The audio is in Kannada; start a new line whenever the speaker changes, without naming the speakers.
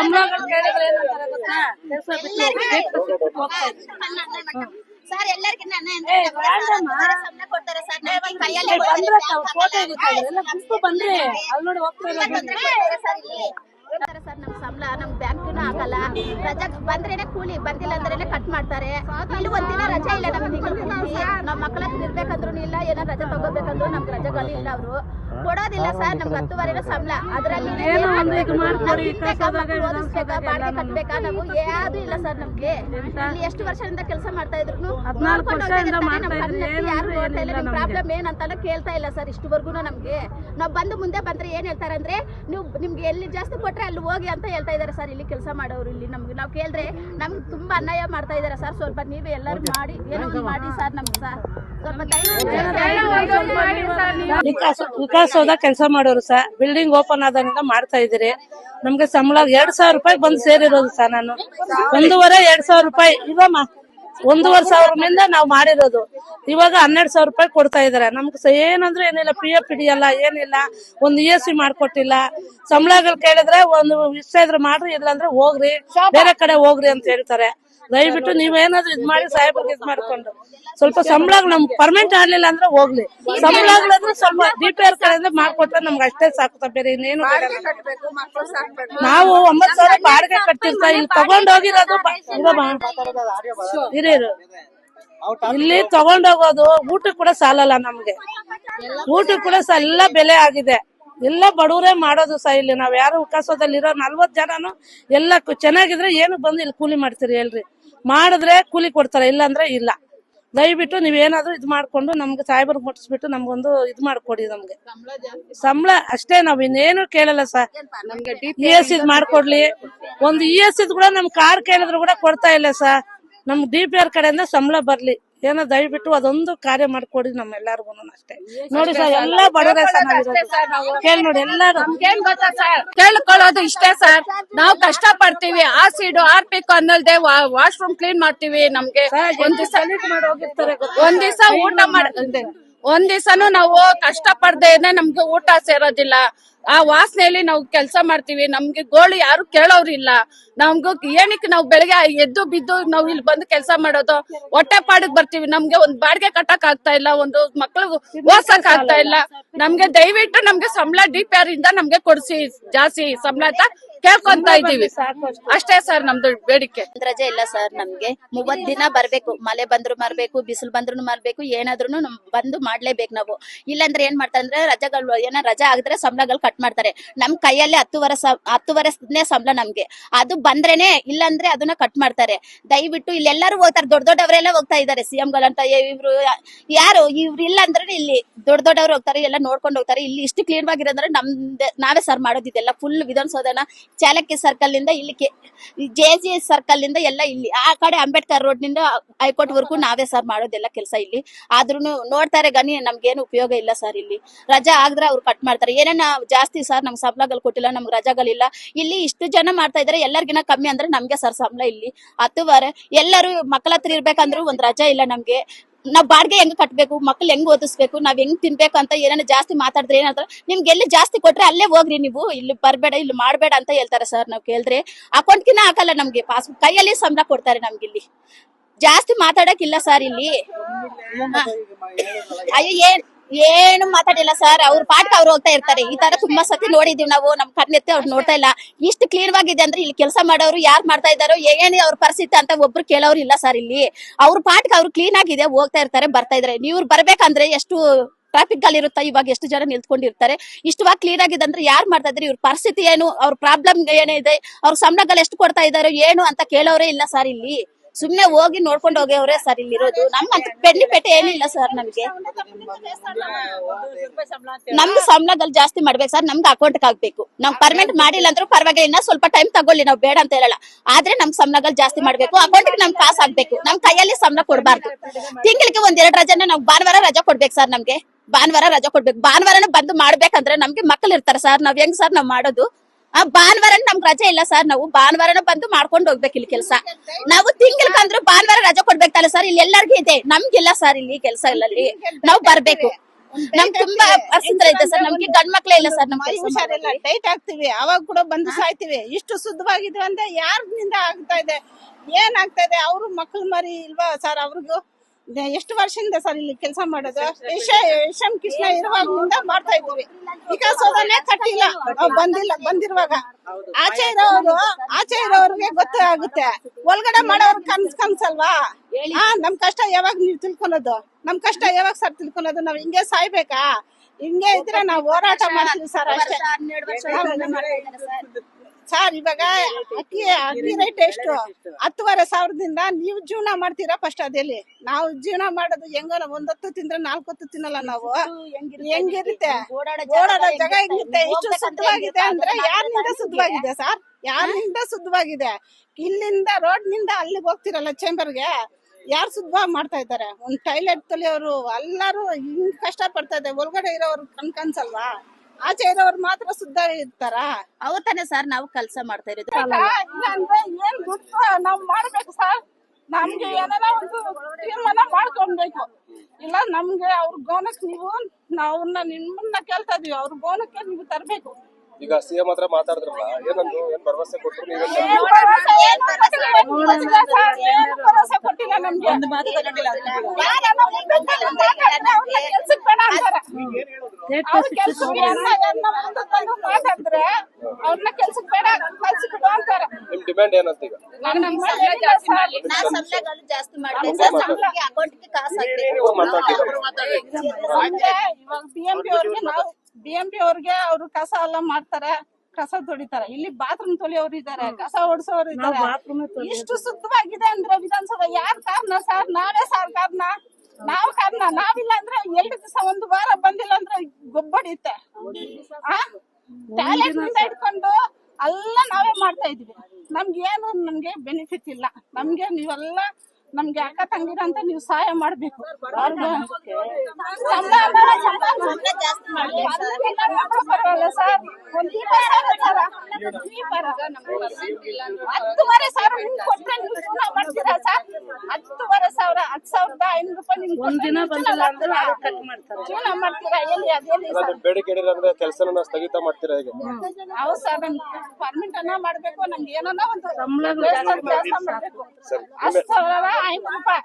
ಸಂಬಳಗಳು ಏನಂತಾರೆ ಗೊತ್ತಾ? ಕೆಲಸ ಬಿಟ್ಟು ಹೋಗಿ, ಬೇಕು ಬಿಟ್ಟು ಹೋಗ್ತಾ ಇದ್ದಾರೆ.
ಸರ್ ಎಲ್ಲರಿಗೂ. ಸಂಬಳ ಕೊಡ್ತಾರೆ ಸರ್ ಕೈಯಲ್ಲೇ
ಬಂದ್ರೆ ಫೋಟೋ ಇರುತ್ತೆ ಎಲ್ಲ ಬಂದ್ರೆ ಅಲ್ಲಿ ನೋಡಿ ಹೋಗ್ತಾ ಇರೋದು.
ಸರ್ ನಮ್ ಸಂಬಳ ನಮ್ ಬ್ಯಾಂಕಿನೂ ಆಗಲ್ಲ. ರಜಾ ಬಂದ್ರೇನೆ ಕೂಲಿ ಬಂದಿಲ್ಲ ಅಂದ್ರೇನೆ ಕಟ್ ಮಾಡ್ತಾರೆ. ಇಲ್ಲಿ ಒಂದಿನ ರಜೆ ಇಲ್ಲ ನಮ್ ನಮ್ಮ ಮಕ್ಕಳ ಇರ್ಬೇಕಂದ್ರೂ ಇಲ್ಲ ಏನೋ ರಜೆ ತಗೋಬೇಕಂದ್ರು ನಮ್ಗೆ ರಜೆಗಳು ಇಲ್ಲ ಅವರು. ಕೊಡೋದಿಲ್ಲ ಸರ್ ನಮ್ಗೆ ಹತ್ತುವರೆ ಸಂಬಳ. ಅದ್ರಲ್ಲಿ ಓದಿಸ್ಬೇಕಾ, ಬಾಡಿಗೆ ಕಟ್ಬೇಕಾ ನಾವು ಯಾವ್ದು ಇಲ್ಲ ಸರ್ ನಮ್ಗೆ. ಇಲ್ಲಿ ಎಷ್ಟು ವರ್ಷದಿಂದ ಕೆಲಸ ಮಾಡ್ತಾ ಇದ್ರು
ಇದ್ರಿ,
ನೋಡ್ತಾ ಇಲ್ಲ ನಿಮ್. ಪ್ರಾಬ್ಲಮ್ ಏನಂತಾನು ಕೇಳ್ತಾ ಇಲ್ಲ ಸರ್ ಇಷ್ಟುವರೆಗೂ ನಮ್ಗೆ. ನಾವ್ ಬಂದು ಮುಂದೆ ಬಂದ್ರೆ ಏನ್ ಹೇಳ್ತಾರೆ ಅಂದ್ರೆ ನೀವು ನಿಮ್ಗೆ ಎಲ್ಲಿ ಜಾಸ್ತಿ ಕೊಟ್ರೆ ಅಲ್ಲಿ ಹೋಗಿ ಅಂತ ಹೇಳ್ತಾ ಇದಾರೆ ಸರ್ ಇಲ್ಲಿ ಕೆಲಸ ಮಾಡೋರು ಇಲ್ಲಿ ನಮ್ಗೆ. ನಾವ್ ಕೇಳಿದ್ರೆ ನಮ್ಗೆ ತುಂಬಾ ಅನ್ಯಾಯ ಮಾಡ್ತಾ ಇದಾರೆ ಸರ್. ಸ್ವಲ್ಪ ನೀವೇ ಎಲ್ಲರೂ ಮಾಡಿ ಏನೋ ಒಂದ್ ಮಾಡಿ ಸರ್ ನಮ್ಗೆ ಸರ್.
ವಿಕಾಸ ವಿಕಾಸದ ಕೆಲಸ ಮಾಡೋರು ಸರ್. ಬಿಲ್ಡಿಂಗ್ ಓಪನ್ ಆದಾಗಿಂದ ಮಾಡ್ತಾ ಇದ್ದೀರಿ. ನಮ್ಗೆ ಸಂಬಳ ಎರಡ್ ಸಾವಿರ ರೂಪಾಯಿ ಬಂದು ಸೇರಿರೋದು ಸರ್ ನಾನು. ಒಂದೂವರೆ ಎರಡ್ ಸಾವಿರ ರೂಪಾಯಿ ಇವಮ್ಮ ಒಂದೂವರೆ ಸಾವಿರದಿಂದ ನಾವು ಮಾಡಿರೋದು. ಇವಾಗ ಹನ್ನೆರಡು ಸಾವಿರ ರೂಪಾಯಿ ಕೊಡ್ತಾ ಇದಾರೆ ನಮ್ಗೆ ಏನಂದ್ರೆ ಏನಿಲ್ಲ ಪಿ ಎಫ್ ಹಿಡಿಯಲ್ಲ ಏನಿಲ್ಲ ಒಂದು ಇ ಎಸ್ ಸಿ ಮಾಡ್ಕೊಟ್ಟಿಲ್ಲ ಸಂಬಳಗಳು ಕೇಳಿದ್ರೆ ಒಂದು ಇಷ್ಟ ಇದ್ರೆ ಮಾಡ್ರಿ ಇಲ್ಲಾಂದ್ರೆ ಹೋಗ್ರಿ ಬೇರೆ ಕಡೆ ಹೋಗ್ರಿ ಅಂತ ಹೇಳ್ತಾರೆ ದಯವಿಟ್ಟು ನೀವೇನಾದ್ರೂ ಇದ್ ಮಾಡಿ ಸಾಹೇಬ್ರಿಗೆ ಇದ್ ಮಾಡ್ಕೊಂಡು ಸ್ವಲ್ಪ ಸಂಬಳ ನಮ್ಗೆ ಪರ್ಮನೆಂಟ್ ಆಗ್ಲಿಲ್ಲ ಅಂದ್ರೆ ಹೋಗ್ಲಿ ಸಂಬಳಗಳಂದ್ರೆ ಸ್ವಲ್ಪ ಡಿ ಪಿ ಆರ್ ಕಡೆಯಿಂದ ಮಾಡ್ಕೊಟ್ರೆ ನಮ್ಗೆ ಅಷ್ಟೇ ಸಾಕು ಬೇರೆ ಇನ್ನೇನು ನಾವು ಒಂಬತ್ತು ಸಾವಿರ ಬಾಡಿಗೆ ಕಟ್ಟಿರ್ತಾ ಇಲ್ಲಿ ತಗೊಂಡೋಗಿರೋದು. ಇರು. ಇಲ್ಲಿ ತಗೊಂಡೋಗೋದು ಊಟ ಕೂಡ ಸಾಲಲ್ಲ ನಮ್ಗೆ. ಊಟ ಕೂಡ ಎಲ್ಲ ಬೆಲೆ ಆಗಿದೆ. ಎಲ್ಲ ಬಡವರೇ ಮಾಡೋದು ಸಹ ಇಲ್ಲಿ. ನಾವ್ ಯಾರು ವಿಕಾಸದಲ್ಲಿ ಇರೋ ನಲ್ವತ್ ಜನನು ಎಲ್ಲ ಚೆನ್ನಾಗಿದ್ರೆ ಏನು ಬಂದು ಇಲ್ಲಿ ಕೂಲಿ ಮಾಡ್ತೀರಿ ಹೇಳ್ರಿ. ಮಾಡಿದ್ರೆ ಕೂಲಿ ಕೊಡ್ತಾರೆ ಇಲ್ಲಾಂದ್ರೆ ಇಲ್ಲ. ದಯವಿಟ್ಟು ನೀವೇನಾದ್ರೂ ಇದು ಮಾಡ್ಕೊಂಡು ನಮ್ಗೆ ಸಾಹೇಬರ್ ಮುಟ್ಟಿಸ್ಬಿಟ್ಟು ನಮ್ಗೊಂದು ಇದು ಮಾಡ್ಕೊಡಿ ನಮ್ಗೆ. ಸಂಬಳ ಅಷ್ಟೇ ನಾವ್ ಇನ್ನೇನು ಕೇಳಲ್ಲ ಸರ್. ಇ ಎಸ್ ಇದ್ ಮಾಡ್ಕೊಡ್ಲಿ. ಒಂದು ಇ ಎಸ್ ಇದ್ ಕೂಡ ನಮ್ ಕಾರ್ ಕೇಳಿದ್ರು ಕೂಡ ಕೊಡ್ತಾ ಇಲ್ಲ ಸರ್. ನಮ್ ಡಿ ಪಿ ಆರ್ ಕಡೆಯಿಂದ ಸಂಬಳ ಬರ್ಲಿ. ಏನೋ ದಯವಿಟ್ಟು ಅದೊಂದು ಕಾರ್ಯ ಮಾಡ್ಕೊಡಿ ನಮ್ ಎಲ್ಲಾರ್ಗು ಅಷ್ಟೇ. ನೋಡಿ ಸರ್ ಎಲ್ಲಾ ಬಡವರೇ ಕೇಳಿ ನೋಡಿ ಎಲ್ಲಾರು.
ಕೇಳ್ಕೊಳ್ಳೋದು ಇಷ್ಟೇ ಸರ್. ನಾವು ಕಷ್ಟ ಪಡ್ತೀವಿ ಆಸಿಡ್ ಆರ್ಪಿಕ್ ಅನ್ನಲ್ದೆ ವಾಶ್ರೂಮ್ ಕ್ಲೀನ್ ಮಾಡ್ತೀವಿ ನಮ್ಗೆ. ಒಂದ್ ದಿವಸ ಒಂದ್ ದಿವಸ ಊಟ ಮಾಡ ಒಂದ್ ದಿವಸನು ನಾವು ಕಷ್ಟ ಪಡ್ದೇನೆ ನಮ್ಗೆ ಊಟ ಸೇರೋದಿಲ್ಲ. ಆ ವಾಸನೆಯಲ್ಲಿ ನಾವು ಕೆಲಸ ಮಾಡ್ತೀವಿ. ನಮ್ಗೆ ಗೋಳು ಯಾರು ಕೇಳೋರಿಲ್ಲ ನಮ್ಗೂ ಏನಕ್ಕೆ ನಾವು ಬೆಳಗ್ಗೆ ಎದ್ದು ಬಿದ್ದು ನಾವು ಇಲ್ಲಿ ಬಂದು ಕೆಲಸ ಮಾಡೋದು? ಹೊಟ್ಟೆ ಪಾಡಿಗೆ ಬರ್ತೀವಿ. ನಮ್ಗೆ ಒಂದ್ ಬಾಡಿಗೆ ಕಟ್ಟಕ್ ಆಗ್ತಾ ಇಲ್ಲ. ಒಂದು ಮಕ್ಳಿಗೆ ಓದ್ಸಕ್ ಆಗ್ತಾ ಇಲ್ಲ. ನಮ್ಗೆ ದಯವಿಟ್ಟು ನಮ್ಗೆ ಸಂಬಳ ಡಿ ಪಿ ಆರ್ ಇಂದ ನಮ್ಗೆ ಕೊಡ್ಸಿ. ಜಾಸ್ತಿ ಸಂಬಳ ಅಂತ ಕೇಳ್ಕೊಂತ ಇದೀವಿ ಅಷ್ಟೇ. ಸರ್ ನಮ್ದು ಬೇಡಿಕೆ.
ಒಂದ್ ರಜೆ ಇಲ್ಲ ಸರ್ ನಮ್ಗೆ. ಮೂವತ್ ದಿನ ಬರ್ಬೇಕು. ಮಳೆ ಬಂದ್ರು ಮರ್ಬೇಕು ಬಿಸಿಲು ಬಂದ್ರು ಮರ್ಬೇಕು ಏನಾದ್ರು ಬಂದು ಮಾಡ್ಲೇಬೇಕು ನಾವು. ಇಲ್ಲಾಂದ್ರೆ ಏನ್ ಮಾಡ್ತಾರೆ ಅಂದ್ರೆ ರಜೆಗಳು ಏನೋ ರಜಾ ಆಗಿದ್ರೆ ಸಂಬಳಗಳು ಕಟ್ ಮಾಡ್ತಾರೆ. ನಮ್ ಕೈಯಲ್ಲಿ ಹತ್ತುವರೆ ಹತ್ತುವರೆನೇ ಸಂಬಳ ನಮ್ಗೆ. ಅದು ಬಂದ್ರೇನೆ ಇಲ್ಲಾಂದ್ರೆ ಅದನ್ನ ಕಟ್ ಮಾಡ್ತಾರೆ. ದಯವಿಟ್ಟು ಇಲ್ಲೆಲ್ಲರೂ ಹೋಗ್ತಾರೆ. ದೊಡ್ಡ ದೊಡ್ಡವರೆಲ್ಲ ಹೋಗ್ತಾ ಇದಾರೆ ಸಿಎಂ ಗಳಂತ ಇವ್ರು ಯಾರು ಇವ್ರು ಇಲ್ಲ ಅಂದ್ರೆ ಇಲ್ಲಿ ದೊಡ್ಡ ದೊಡ್ಡವ್ರು ಹೋಗ್ತಾರೆ. ಎಲ್ಲ ನೋಡ್ಕೊಂಡು ಹೋಗ್ತಾರೆ. ಇಲ್ಲಿ ಇಷ್ಟು ಕ್ಲೀನ್ ಆಗಿರೋದ್ರೆ ನಮ್ದೆ ನಾವೇ ಸರ್ ಮಾಡೋದಿದೆಲ್ಲ ಫುಲ್ ವಿಧಾನಸೌಧನ ಚಾಲಕಿ ಸರ್ಕಲ್ನಿಂದ ಇಲ್ಲಿ ಜೆ ಜಿ ಸರ್ಕಲ್ನಿಂದ ಎಲ್ಲ ಇಲ್ಲಿ, ಆ ಕಡೆ ಅಂಬೇಡ್ಕರ್ ರೋಡ್ನಿಂದ ಹೈಕೋರ್ಟ್ ವರ್ಗೂ ನಾವೇ ಸರ್ ಮಾಡೋದೆಲ್ಲ ಕೆಲಸ ಇಲ್ಲಿ. ಆದ್ರೂ ನೋಡ್ತಾರೆ ಗನಿ ನಮ್ಗೇನು ಉಪಯೋಗ ಇಲ್ಲ ಸರ್ ಇಲ್ಲಿ. ರಜಾ ಆಗಿದ್ರೆ ಅವ್ರು ಕಟ್ ಮಾಡ್ತಾರೆ. ಏನೇನ ಜಾಸ್ತಿ ಸರ್ ನಮ್ಗೆ ಸಂಬಳಗಳು ಕೊಟ್ಟಿಲ್ಲ, ನಮ್ಗೆ ರಜಾಗಳಿಲ್ಲ. ಇಲ್ಲಿ ಇಷ್ಟು ಜನ ಮಾಡ್ತಾ ಇದ್ರೆ ಎಲ್ಲರಿಗಿನ ಕಮ್ಮಿ ಅಂದ್ರೆ ನಮ್ಗೆ ಸರ್ ಸಂಬಳ ಇಲ್ಲಿ. ಹತ್ತುವರೆ, ಎಲ್ಲರೂ ಮಕ್ಕಳ ಹತ್ರ ಇರ್ಬೇಕಂದ್ರೂ ಒಂದ್ ರಜಾ ಇಲ್ಲ ನಮ್ಗೆ. ನಾವ್ ಬಾಡಿಗೆ ಹೆಂಗ್ ಕಟ್ಬೇಕು, ಮಕ್ಳು ಹೆಂಗ್ ಓದಿಸ್ಬೇಕು, ನಾವ್ ಹೆಂಗ್ ತಿನ್ಬೇಕು ಅಂತ ಏನಾರ ಜಾಸ್ತಿ ಮಾತಾಡಿದ್ರೆ ಏನಾದ್ರು ನಿಮ್ಗೆ ಎಲ್ಲಿ ಜಾಸ್ತಿ ಕೊಟ್ರೆ ಅಲ್ಲೇ ಹೋಗ್ರಿ ನೀವು, ಇಲ್ಲಿ ಬರ್ಬೇಡ, ಇಲ್ಲಿ ಮಾಡ್ಬೇಡ ಅಂತ ಹೇಳ್ತಾರೆ ಸರ್ ನಾವ್ ಕೇಳಿದ್ರೆ. ಅಕೌಂಟ್ಗಿನ ಹಾಕಲ್ಲ ನಮ್ಗೆ ಪಾಸ್ ಕೈಯಲ್ಲಿ ಸಂಬಳ ಕೊಡ್ತಾರೆ ನಮ್ಗೆ ಇಲ್ಲಿ. ಜಾಸ್ತಿ ಮಾತಾಡಕ್ಕಿಲ್ಲ ಸರ್ ಇಲ್ಲಿ. ಅಯ್ಯೋ, ಏನ್? ಏನು ಮಾತಾಡಿಲ್ಲ ಸರ್. ಅವ್ರ ಪಾಟ್ಗೆ ಅವ್ರು ಹೋಗ್ತಾ ಇರ್ತಾರೆ. ಈ ತರ ತುಂಬಾ ಸತಿ ನೋಡಿದೀವಿ ನಾವು. ನಮ್ ಕಣ್ಣೆತ್ತಿ ಅವ್ರು ನೋಡ್ತಾ ಇಲ್ಲ. ಇಷ್ಟು ಕ್ಲೀನ್ ಆಗಿದೆ ಅಂದ್ರೆ ಇಲ್ಲಿ ಕೆಲಸ ಮಾಡೋರು ಯಾರು ಮಾಡ್ತಾ ಇದಾರೋ ಏನೇ ಅವ್ರ ಪರಿಸ್ಥಿತಿ ಅಂತ ಒಬ್ರು ಕೇಳೋರು ಇಲ್ಲ ಸರ್ ಇಲ್ಲಿ. ಅವ್ರ ಪಾಟ್ಗೆ ಅವ್ರು ಕ್ಲೀನ್ ಆಗಿದೆ ಹೋಗ್ತಾ ಇರ್ತಾರೆ, ಬರ್ತಾ ಇದಾರೆ. ನೀವು ಬರ್ಬೇಕಂದ್ರೆ ಎಷ್ಟು ಟ್ರಾಫಿಕ್ ಅಲ್ಲಿ ಇರುತ್ತಾ? ಇವಾಗ ಎಷ್ಟು ಜನ ನಿಲ್ತ್ಕೊಂಡಿರ್ತಾರೆ ಇಷ್ಟವಾಗ ಕ್ಲೀನ್ ಆಗಿದೆ ಅಂದ್ರೆ ಯಾರು ಮಾಡ್ತಾ ಇದ್ರೆ? ಇವ್ರ ಪರಿಸ್ಥಿತಿ ಏನು? ಅವ್ರ ಪ್ರಾಬ್ಲಮ್ ಏನಿದೆ ಅವ್ರ ಸಂಬಳಗಳು ಎಷ್ಟು ಕೊಡ್ತಾ ಇದಾರೋ, ಏನು ಅಂತ ಕೇಳೋರೇ ಇಲ್ಲ ಸರ್ ಇಲ್ಲಿ. ಸುಮ್ನೆ ಹೋಗಿ ನೋಡ್ಕೊಂಡು ಹೋಗ್ಯವ್ರೆ ಸರ್ ಇಲ್ಲಿ ಇರೋದು ನಮ್ಮಂತ ಪೆಂಡಿ ಪೇಟೆ ಏನಿಲ್ಲ ಸರ್ ನಮ್ಗೆ. ನಮ್ದು ಸಂಬಳದಲ್ಲಿ ಜಾಸ್ತಿ ಮಾಡ್ಬೇಕು ಸರ್. ನಮ್ಗೆ ಅಕೌಂಟ್ ಆಗ್ಬೇಕು ನಾವ್ ಪರ್ಮನೆಂಟ್ ಮಾಡಿಲ್ಲ ಅಂದ್ರೂ ಪರವಾಗಿಲ್ಲ. ಇನ್ನ ಸ್ವಲ್ಪ ಟೈಮ್ ತಗೊಳ್ಳಿ. ನಾವು ಬೇಡ ಅಂತ ಹೇಳಲ್ಲ. ಆದ್ರೆ ನಮ್ ಸಂಬಳಗಳು ಜಾಸ್ತಿ ಮಾಡ್ಬೇಕು. ಅಕೌಂಟ್ ನಮ್ ಕಾಸ್ ಆಗ್ಬೇಕು. ನಮ್ ಕೈಯಲ್ಲಿ ಸಂಬಳ ಕೊಡಬಾರ್ದು. ತಿಂಗಳಿಗೆ ಒಂದ್ ಎರಡು ರಜೆನ ನಾವು ಭಾನುವಾರ ರಜಾ ಕೊಡ್ಬೇಕು ಸರ್ ನಮ್ಗೆ. ಭಾನುವಾರ ರಜಾ ಕೊಡ್ಬೇಕು. ಭಾನುವಾರನ ಬಂದು ಮಾಡ್ಬೇಕಂದ್ರೆ ನಮ್ಗೆ ಮಕ್ಕಳು ಇರ್ತಾರೆ ಸರ್. ನಾವ್ ಹೆಂಗ್ ಸರ್ ನಾವ್ ಮಾಡೋದು? ಆ ಭಾನುವಾರ ನಮ್ಗೆ ರಜೆ ಇಲ್ಲ ಸರ್ ನಾವು. ಭಾನುವಾರನ ಬಂದು ಮಾಡ್ಕೊಂಡು ಹೋಗ್ಬೇಕು ಇಲ್ಲಿ ಕೆಲಸ. ನಾವು ತಿಂಗ್ಳಿಗಂದ್ರೆ ಭಾನುವಾರ ರಜೆ ಕೊಡ್ಬೇಕಲ್ಲ ಸರ್. ಇಲ್ಲಿ ಎಲ್ಲರಿಗೂ ಇದೆ. ನಮ್ಗಿಲ್ಲ ಸರ್ ಇಲ್ಲಿ ಕೆಲಸ ಇಲ್ಲಿ ನಾವು ಬರ್ಬೇಕು. ನಮ್ ತುಂಬಾ ಅಸಿತ್ರ ಇದೆ ಸರ್. ನಮ್ಗೆ ಗಂಡ್ ಮಕ್ಳೇ ಇಲ್ಲ ಸರ್ ನಮ್
ಹುಷಾರಿಲ್ಲ ಟೈಟ್ ಆಗ್ತಿವಿ ಅವಾಗ ಕೂಡ ಬಂದು ಸಾಯ್ತಿವಿ. ಇಷ್ಟು ಶುದ್ಧವಾಗಿದ್ವಿ ಅಂದ್ರೆ ಯಾರಿಂದ ಆಗ್ತಾ ಇದೆ? ಏನ್ ಆಗ್ತಾ ಇದೆ? ಅವ್ರು ಮಕ್ಳು ಮರಿ ಇಲ್ವಾ ಸರ್ ಅವ್ರಿಗೂ? ಎಷ್ಟು ವರ್ಷದಿಂದ ಸರ್ ಇಲ್ಲಿ ಕೆಲಸ ಮಾಡೋದು? ಯಶ ಕೃಷ್ಣ ಇರುವಾಗಿಂದ ಮಾಡ್ತಾ ಇದ್ದೀವಿ. ವಿಕಾಸೋದನೆ ಕಟ್ಟಿಲ್ಲ ಬಂದಿಲ್ಲ ಬಂದಿರುವಾಗ. ಆಚೆ ಇರೋರು ಆಚೆ ಇರೋರಿಗೆ ಗೊತ್ತಾಗುತ್ತೆ ಒಳಗಡೆ ಮಾಡೋರ್ ಕನ್ಸ್ ಕನ್ಸಲ್ವಾ? ಹಾ ನಮ್ ಕಷ್ಟ ಯಾವಾಗ ನೀವ್ ತಿಳ್ಕೊಳೋದು ನಮ್ ಕಷ್ಟ ಯಾವಾಗ ಸರ್ ತಿಳ್ಕೊಳೋದು ನಾವ್ ಹಿಂಗೆ ಸಾಯ್ಬೇಕಾ? ಹಿಂಗೆ ಇದ್ರೆ ನಾವ್ ಹೋರಾಟ ಮಾಡ್ತೀವಿ ಸರ್ ಅಷ್ಟೇ.
ಸರ್
ಇವಾಗ ಅಕ್ಕಿ ಅಕ್ಕಿ ರೇಟ್ ಎಷ್ಟು? ಹತ್ತುವರೆ ಸಾವಿರದಿಂದ ನೀವು ಜೀವನ ಮಾಡ್ತೀರಾ ಫಸ್ಟ್ ಅದೇಲಿ ನಾವು ಜೀವನ ಮಾಡೋದು ಹೆಂಗ ಒಂದೊತ್ತು ತಿಂದ್ರೆ ನಾಲ್ಕೊತ್ತು ತಿನ್ನಲ್ಲ ನಾವು. ಹೆಂಗಿರುತ್ತೆ
ಓಡಾಡೋ
ಜಾಗ ಹೆಂಗಿರುತ್ತೆ? ಇಷ್ಟು ಶುದ್ಧವಾಗಿದೆ ಅಂದ್ರೆ ಯಾರಿಂದ ಶುದ್ಧವಾಗಿದೆ ಸರ್? ಯಾರಿಂದ ಶುದ್ಧವಾಗಿದೆ? ಇಲ್ಲಿಂದ ರೋಡ್ನಿಂದ ಅಲ್ಲಿಗೆ ಹೋಗ್ತಿರಲ್ಲ ಚೇಂಬರ್ಗೆ ಯಾರು ಶುದ್ಧ ಮಾಡ್ತಾ ಇದ್ದಾರೆ? ಒಂದ್ ಟೈಲೆಟ್ ತಲೆಯವರು ಎಲ್ಲಾರು ಹಿಂಗ್ ಕಷ್ಟ ಪಡ್ತಾ ಇದ್ದಾರೆ. ಒಳಗಡೆ ಇರೋರು ಕಣ್ ಕನ್ಸಲ್ವಾ ಆಚೆ ಮಾತ್ರ ಶುದ್ಧ ಇರ್ತಾರ?
ಅವ್ರ ತಾನೇ ಸರ್ ನಾವು ಕೆಲಸ ಮಾಡ್ತಾ ಇರೋದು.
ಇಲ್ಲ ಅಂದ್ರೆ ಏನ್ ದುಡ್ಡು ನಾವು ಮಾಡ್ಬೇಕು ಸರ್ ನಮ್ಗೆ ಏನಾರ ಒಂದು ತೀರ್ಮಾನ ಮಾಡ್ಕೊಬೇಕು ಇಲ್ಲ, ನಮ್ಗೆ ಅವ್ರ ಗೌನಕ್ಕೆ ನೀವು ನಾವನ್ನ ನಿಮ್ಮನ್ನ ಕೇಳ್ತಾ ಇದೀವಿ. ಅವ್ರ ಗೌನಕ್ಕೆ ನೀವು ತರ್ಬೇಕು.
ಈಗ ಸಿಎಂ ಹತ್ರ ಮಾತಾಡಿದ್ರಲ್ಲ ಏನಂದ್ರು ಏನ್ ಭರವಸೆ ಕೊಟ್ರು ನೀವೇನ್ ನಿಮ್ ಡಿಮ್ಯಾಂಡ್ ಏನಂತ ಈಗ?
ಜಾಸ್ತಿ ಮಾಡ್ಲಿ
ಬಿ ಎಂ ಪಿ ಅವ್ರಿಗೆ ಅವರು ಕಸ ಎಲ್ಲ ಮಾಡ್ತಾರೆ ಕಸ ತೊಳಿತಾರೆ. ಇಲ್ಲಿ ಬಾತ್ರೂಮ್ ತೊಳಿಯೋರು ಇದಾರೆ ಕಸ ಓಡಿಸೋರು ಇದಾರೆ. ಇಷ್ಟು ಶುದ್ಧವಾಗಿದೆ ಅಂದ್ರೆ ವಿಧಾನಸೌಧ ಯಾರ್ ಕಾರಣ ಸರ್? ನಾವೇ ಸರ್ ಕಾರಣ ನಾವ್ ಕಾರಣ ನಾವಿಲ್ಲ ಅಂದ್ರೆ ಎರಡು ದಿವಸ ಒಂದು ವಾರ ಬಂದಿಲ್ಲ ಅಂದ್ರೆ ಗೊಬ್ಬಡಿಯುತ್ತೆ. ಟ್ಯಾಲೆಂಟ್ನಿಂದ ಇಟ್ಕೊಂಡು ಎಲ್ಲ ನಾವೇ ಮಾಡ್ತಾ ಇದೀವಿ ನಮ್ಗೆ ಏನು ನಮ್ಗೆ ಬೆನಿಫಿಟ್ ಇಲ್ಲ. ನಮ್ಗೆ ನೀವೆಲ್ಲ ನಮ್ಗೆ ಅಕ್ಕ ತಂಗಿರ ಅಂತ ನೀವು ಸಹಾಯ ಮಾಡ್ಬೇಕು. ಹತ್ತುವರೆ ಸಾವಿರ ನಿಮ್ಗೆ ಕೊಟ್ರೆ ನೀವು ಜೀವನ ಮಾಡ್ತೀರಾ ಸರ್? ಹತ್ತುವರೆ ಸಾವಿರ ಹತ್ತು ಸಾವಿರದ ಐನೂರು ರೂಪಾಯಿ ನಿಮ್ಗೆ
ಒಂದಿನ
ಜೀವನ
ಬಂದಿಲ್ಲ ಅಂದ್ರೆ
ಮಾಡ್ತೀರಾ?
ಕಟ್ ಮಾಡ್ತಾರೆ?
ಜೀವನ ಮಾಡ್ತೀರಾ? ಎಲ್ಲಿ ಅದೇಲಿ
ಬೇಡಿಕೆ ಅಂದ್ರೆ ಕೆಲಸನ ಸ್ಥಗಿತ ಮಾಡ್ತೀರಾ ಹೇಗೆ?
ಹೌದು ಸರ್ ನಮ್ಗೆ ಪರ್ಮಿಟ್ ಅನ್ನ ಮಾಡ್ಬೇಕು. ನಮ್ಗೆ ಏನನ್ನ ಒಂದು ಮಾಡ್ಬೇಕು. ಹತ್ತು ಸಾವಿರ ಐನೂರು ರೂಪಾಯಿ